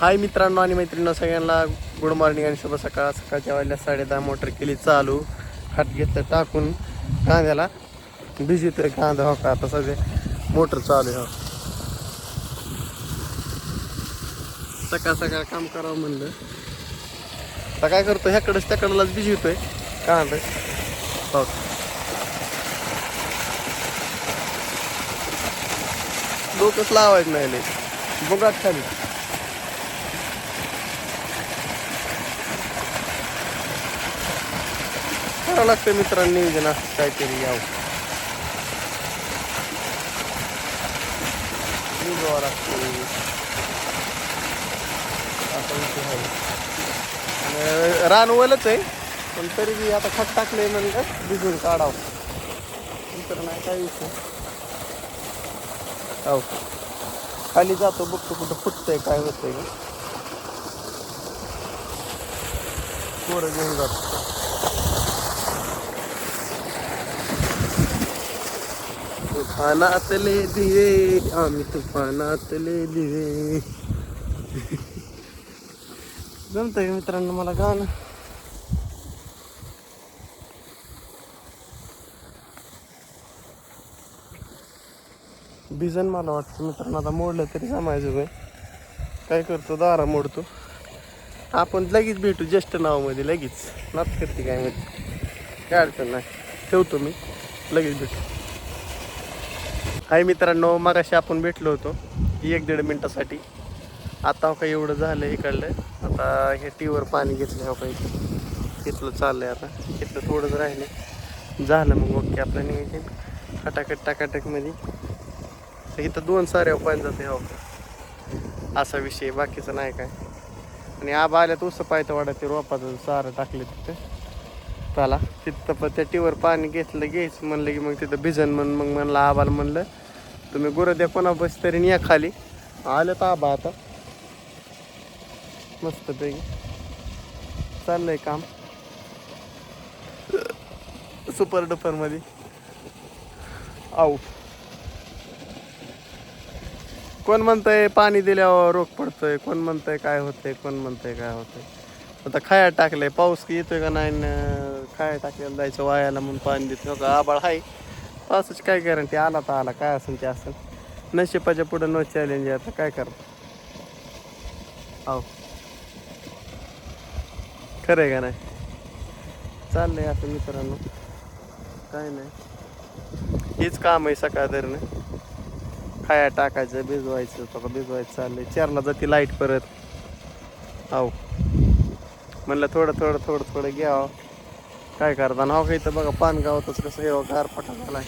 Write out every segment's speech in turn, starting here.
हाय मित्रांनो आणि मैत्रिणींना सगळ्यांना गुड मॉर्निंग आणि शुभ सकाळ. सकाळच्या वाजल्या साडे दहा मोटर केली चालू. हात घेतलं टाकून कांद्याला. भिजतोय कांदा हो का? आता सगळे मोटर चालू आहे. हो सकाळ सकाळ काम करावं म्हणलं. आता काय करतो? ह्याकडंच त्याकडलाच भिजवतोय कांदा. हो. डोकंच लावायचं नाही बघा खाली. करावं लागतं मित्रांनी नियोजन असं काहीतरी यावं. निघावं लागतं आणि रान ओलच आहे पण तरी बी आता खत टाकलंय म्हणलं भिजून काढावं. नंतर नाही काय विषय हो. खाली जातो बघतो कुठं फुटतंय काय होतंय. का थोडं घेऊन जातो. तुफानातले दिवे आम्ही तुफानातले दिवे. जमतंय का मित्रांनो मला गाणं? भिजन मला वाटतं मित्रांनो आता मोडलं तरी जमायचं बाई. काय करतो? दारा मोडतो. आपण लगेच भेटू ज्येष्ठ नावामध्ये लगेच. नात करते काय माहिती? काय अडचण नाही. ठेवतो मी. लगेच भेटू. हाय मित्रांनो मगाशी आपण भेटलो होतो एक दीड मिनटासाठी. आता हो काही एवढं झालं इकडलं. आता हे टीवर पाणी घेतलं हो काही घेतलं आहे आता. घेतलं थोडंच राहिलं झालं मग ओके आपलं नियोजन. खटाखट टाकाटकमध्ये तर इथं दोन साऱ्या पाणी जाते हो असा विषय बाकीचं नाही काय. आणि आबा आल्या उसं पायथं वाडा ते रोपाचं सारं टाकले तिथं. आला. तिथं पण त्या टीवर पाणी घेतलं घेच म्हणलं की मग तिथं भिजन म्हण मग म्हणलं आबाला म्हणलं तुम्ही गुरु द्या कोणा बस तरी या खाली. आलं तर आबा आता. मस्तपैकी. चाललंय काम. सुपर डुपरमध्ये. आऊ. कोण म्हणतंय पाणी दिल्यावर रोग पडतोय? कोण म्हणतंय काय होतंय? कोण म्हणतंय काय होतंय? आता खाया टाकलंय. पाऊस की येतोय का नाही काय खाया टाकलेलं जायचं वायाला म्हणून पाणी देतो का आबाळ आहे पावसाची काय गॅरंटी? आला तर आला. काय असेल ते असेल. नशिबाच्या पुढं नो चॅलेंज आहे. आता काय करा हो. खरं आहे का नाही? चाललंय असं मित्रांनो. काय नाही. हेच काम आहे सकाळ धरणं. खाया टाकायचं भिजवायचं. तो भिजवायचं चाललंय. चारला जाते लाइट परत. हो. म्हणलं थोडं थोडं थोडं थोडं घ्यावं. काय करताना हो काही तर बघा पानगावातच कसं हे गार पटा झालाय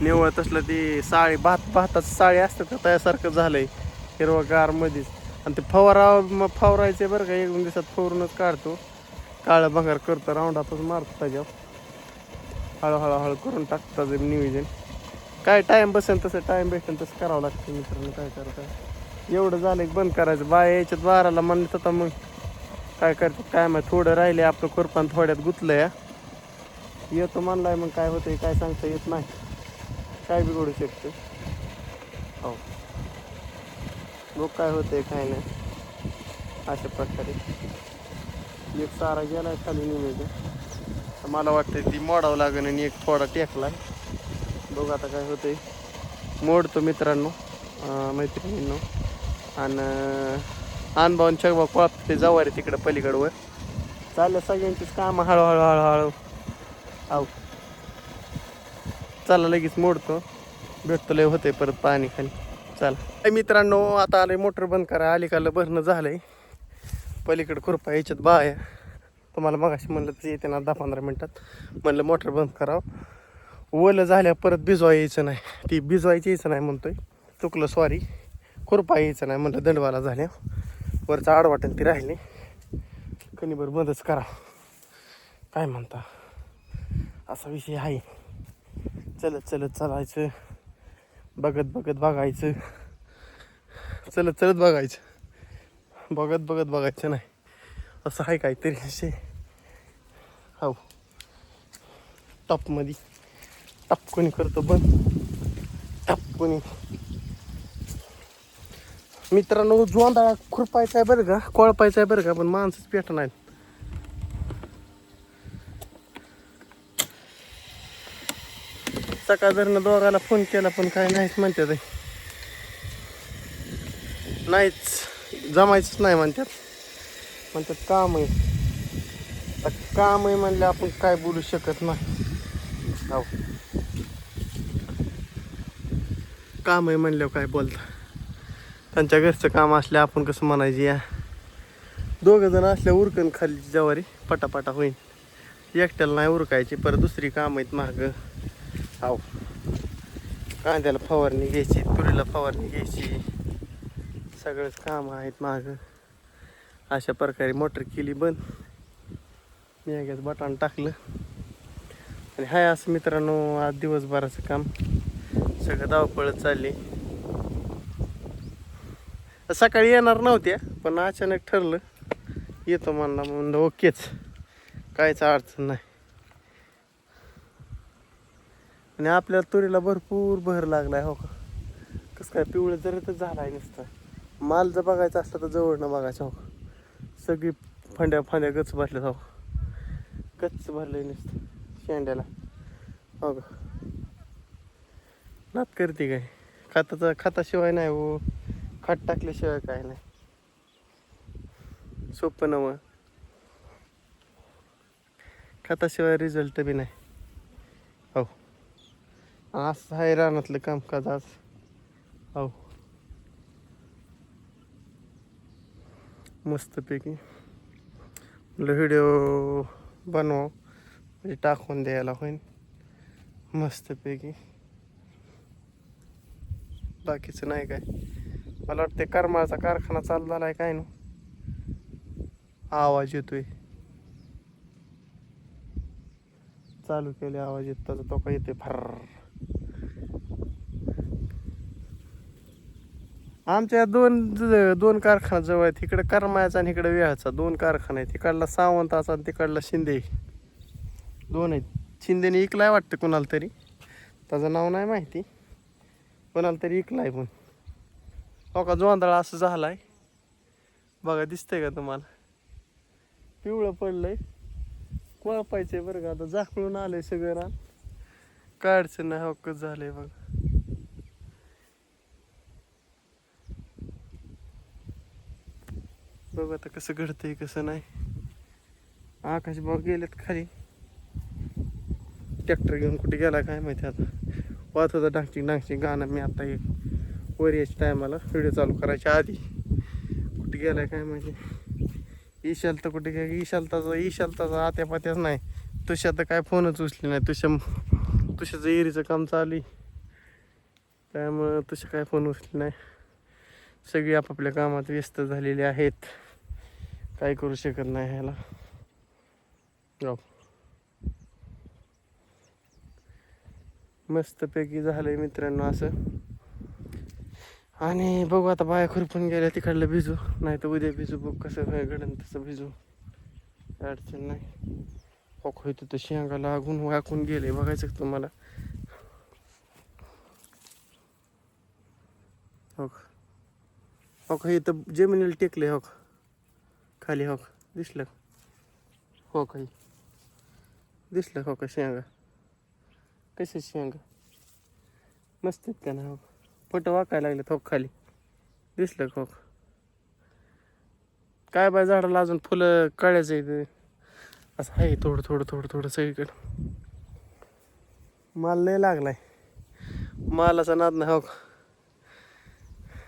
निवळ तसलं ती साळी भात भाताच साळी असतं का त्यासारखं झालंय हिरवं गार मध्येच आणि ते फवारा मग फवारायचे बरं का एक दोन दिवसात फवरूनच काढतो. काळं भंगार करतो राऊंडातच मारतो त्याच्यावर. हळूहळू हळू करून टाकतात नियोजन. काय टाईम बसेल तसं टाईम भेटेल तसं करावं लागतं मित्रांनो काय करता? एवढं झालं बंद करायचं. बाय याच्यात बाराला म्हणलं तर मग. काय करतात काय माहिती थोडं राहिले आपलं खुरपान थोड्यात गुतलं या येतो म्हणलाय मग काय होतंय काय सांगता येत नाही. काय बिघडू शकतं? हो. मग काय होतंय काय नाही. अशा प्रकारे. एक सारा गेलाय खाली निघायचं मला वाटतं ती मोडावं लागेल आणि एक थोडा टेकला बघ आता काय होतंय. मोडतो मित्रांनो मैत्रिणींनो. आणि अनभाऊन चकबा कोळाप ते जवारी तिकडं पलीकडवर चाललं सगळ्यांचीच कामं हळूहळू हळूहळू. आव चला लगेच मोडतो. भेटतो लय होते परत पाणी खाली. चला. मित्रांनो आता आले मोटर बंद करा. अलीकडलं भरणं झालंय. पलीकडं खुरपा याच्यात बाया. तुम्हाला मगाशी म्हणलं ते येते ना दहा पंधरा मिनटात. म्हणलं मोटर बंद करावं. ओलं झाल्या परत भिजवा यायचं नाही. ती भिजवायची यायचं नाही म्हणतोय. चुकलं सॉरी खुरपा यायचं नाही म्हणलं दंडवाला झाल्या. वरचं आडवाटण ती राहिली. कणीभर बंदच करा. काय म्हणता? असा विषय आहे. चलत चलत चालायचं. बघत बघत बघायचं. चलत चलत बघायचं. बघत बघत बघायचं नाही. असं आहे काहीतरी विषय. हो. टॉपमध्ये. टप कोणी करतो बंद टप कोणी मित्रांनो जोंधळा खुरपायचा आहे बरं का? कोळपायचा आहे बरं का? पण माणसंच पेट नाही सकाळ जरनं दोघाला फोन केला पण काय नाहीच म्हणतात नाहीच जमायचंच नाही म्हणतात म्हणतात काम आहे आता काम आहे म्हणलं आपण काय बोलू शकत नाही. हो काम आहे म्हणल्यावर काय बोलता? त्यांच्या घरचं काम असल्या आपण कसं म्हणायचं या दोघं जण असल्या उरकन खाली जवारी पटापटा होईल एकट्याला नाही उरकायची परत दुसरी काम आहेत माग. हाव कांद्याला फवारणी घ्यायची तुरीला फवारणी घ्यायची सगळंच काम आहेत मागं. अशा प्रकारे मोटर केली बंद. मी एकच बटन टाकलं. आणि हाय असं मित्रांनो आज दिवसभराचं काम. सगळं धावपळत चालली. सकाळी येणार नव्हत्या पण अचानक ठरलं. येतो म्हणला म्हणलं ओकेच. काहीच अडचण नाही. आणि आपल्या तुरीला भरपूर बहर लागलाय हो का? कसं काय पिवळं जरी तर झाला आहे नुसतं. माल जर बघायचा असला तर जवळनं बघायचं हो का? सगळी फंड्या फांद्या गच भरल्या हो गच्च आहे नुसतं शेंड्याला हो का? नात करते काय? खताचा खताशिवाय नाही हो. खत टाकल्याशिवाय काय नाही. सोपं नवं खताशिवाय रिझल्ट बी नाही. असं आहे रानातलं कामकाज आज. हो मस्तपैकी. म्हटलं व्हिडिओ बनव म्हणजे टाकून द्यायला होईल मस्तपैकी. बाकीचं नाही काय. मला वाटतं कर्माचा कारखाना चालू झाला आहे काय ना आवाज येतोय. चालू केले आवाज येत त्याचा तो काय येतोय. फर आमच्या दोन दोन कारखाना जवळ आहेत इकडे करमाळ्याचा आणि इकडे वेळाचा दोन कारखाना आहेत. तिकडला सावंताचा आणि तिकडला शिंदे. दोन आहेत. शिंदेने इकलाय वाटतं कोणाला तरी. त्याचं नाव नाही माहिती. कोणाला तरी इकलाय पण. हो का जोंधळा असं झालाय. बघा दिसतंय का तुम्हाला? पिवळं पडलंय. आहे बरं का आता. झाकळून आलंय सगळं रान. काय अडचण नाही हो कसं झालंय बघा. बघ आता कसं घडतंय कसं नाही. आकाश भाऊ गेलेत खाली. ट्रॅक्टर घेऊन कुठे गेला काय माहिती आता. वाहत होता डांगची डांगची गाणं. मी आता एक वर यायच्या टायमाला व्हिडिओ चालू करायच्या आधी. कुठे गेलाय काय माहिती. ईशाल तर कुठे काय ईशालताचा ईशालताचा आत्या पात्याच नाही. तुझ्या तर काय फोनच उचली नाही. तुझ्या तुझ्याचं एरीचं काम चालू त्यामुळं तसे काय फोन उचली नाही. सगळी आपापल्या कामात व्यस्त झालेली आहेत. काय करू शकत नाही ह्याला. हो. मस्तपैकी झालंय मित्रांनो असं. आणि बघू आता बाया खुरपून गेल्या तिकडलं भिजू. नाही तर उद्या भिजू. बघ कसं घडन तसं भिजू. काय अडचण नाही. हो होतं तर शेंगा लागून वाकून गेले बघायचं तुम्हाला. हो का? इथं जमिनीला टेकले हो का? खाली हो का? हो, दिसलं हो काही दिसलं हो का शेंगा? कसे शेंगा? मस्त आहेत का ना हो? फोटो वाकायला लागले थोक हो खाली. दिसलं खोक हो काय बाय झाडाला अजून फुलं कळायचं आहे असं आहे थोडं थोडं थोडं थोडं सगळीकडं. माल लय लागलाय. मालाचा नाद नाही हो का?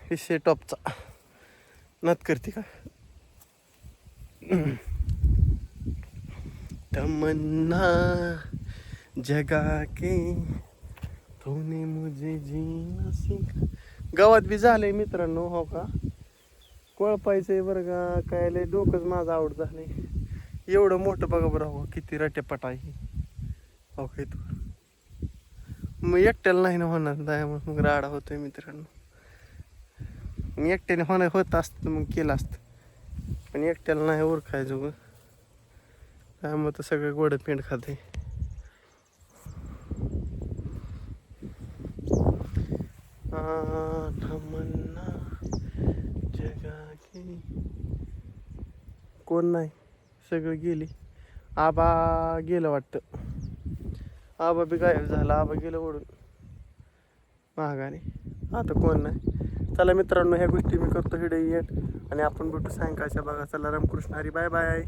विषय टॉपचा नाद करते का? तमन्ना जगा के तूने मुझे जीना सिखा. गावात बी झालंय मित्रांनो हो का? कोळपायचंय बरं का? काय लय डोकंच माझं आवड झालंय. एवढं मोठं बघा बरं हो किती रट्यापट आहे हो. काय तू मग एकट्याला नाही ना होणार नाही मग राडा होतोय मित्रांनो. मग एकट्याने होणार होत असतं मग केलं असतं. पण एकट्याला नाही ओरखायचो ग. काय मग तर सगळं गोड पेंट खाते कोण नाही? सगळं गेली. आबा गेलं वाटतं. आबा बी गायब झाला. आबा गेलं ओढून. महागाने आता कोण नाही? चला मित्रांनो ह्या गोष्टी मी करतो. हिडे येट आणि आपण भेटू सायंकाळच्या भागात. चला रामकृष्ण हरी बाय बाय.